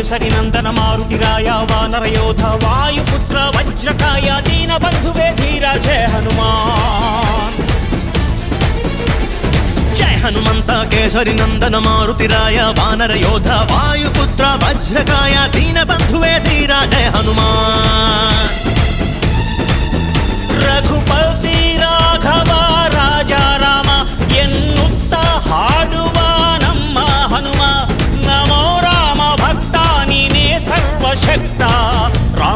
కేసరి నందన మారుతిరాయ వానర యోధ వాయుపుత్ర వజ్రకాయ దీన బంధువే ధీర జయ హనుమాన్. జయ హనుమంత కేసరి నందన మారుతి రాయ వానర యోధ వాయుపుత్ర వజ్రకాయ దీన బంధువే ధీర జయ హనుమాన్.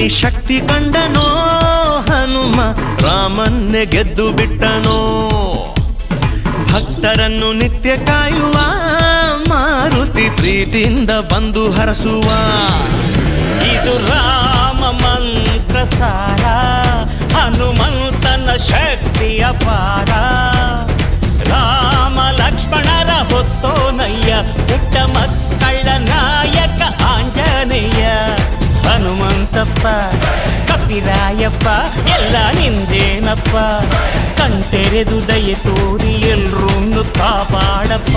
ಭಕ್ತಿಲಿ ಶಕ್ತಿ ಕಂಡನೋ, ಹನುಮ ರಾಮನ್ನೇ ಗೆದ್ದು ಬಿಟ್ಟನೋ. ಭಕ್ತರನ್ನು ನಿತ್ಯ ಕಾಯುವ, ಮಾರುತಿ ಪ್ರೀತಿಯಿಂದ ಬಂದು ಹರಸುವ. ಇದು ರಾಮ ಮಂತ್ರ ಸಾರ ಹನುಮಂತನ ಶಕ್ತಿಯ ಪಾರ. ರಾಮ ಲಕ್ಷ್ಮಣರ ಹೊತ್ತೋನಯ್ಯ ಪುಟ್ಟ ಹನುಮಂತಪ್ಪ ಕಪಿರಾಯಪ್ಪ ಎಲ್ಲ ನಿಂದೇನಪ್ಪ. ಕಣ್ತೆರೆದು ದಯೆ ತೋರಿ ಎಲ್ರೂ ಕಾಪಾಡಪ್ಪ.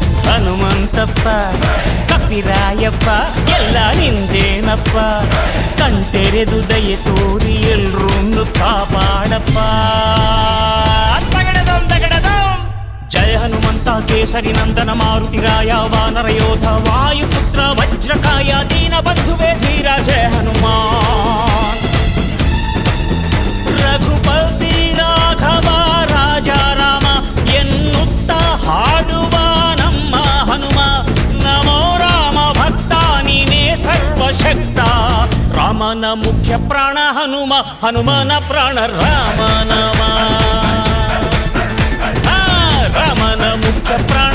ಹನುಮಂತಪ್ಪ ಕಪಿರಾಯಪ್ಪ ಎಲ್ಲ ನಿಂದೇನಪ್ಪ ಕಣ್ತೆರೆದು ದಯೆ ತೋರಿ ಎಲ್ರೂ ಕಾಪಾಡಪ್ಪ ತಗಡದಂ ತಗಡದಂ ಜಯ ಹನುಮಂತ ಕೇಸರಿ ನಂದನ ಮಾರುತಿರಾಯ ವಾನರ ಯೋಧ ವಾಯುಪುತ್ರ ವಜ್ರಕಾಯ ದೀನ ಬಂಧುವೇ ಧೀರ ಜಯ ಹನುಮಾನ್ రామన ముఖ్య ప్రాణ హనుమ హనుమన ప్రాణ రామనామా రామన ముఖ్య ప్రాణ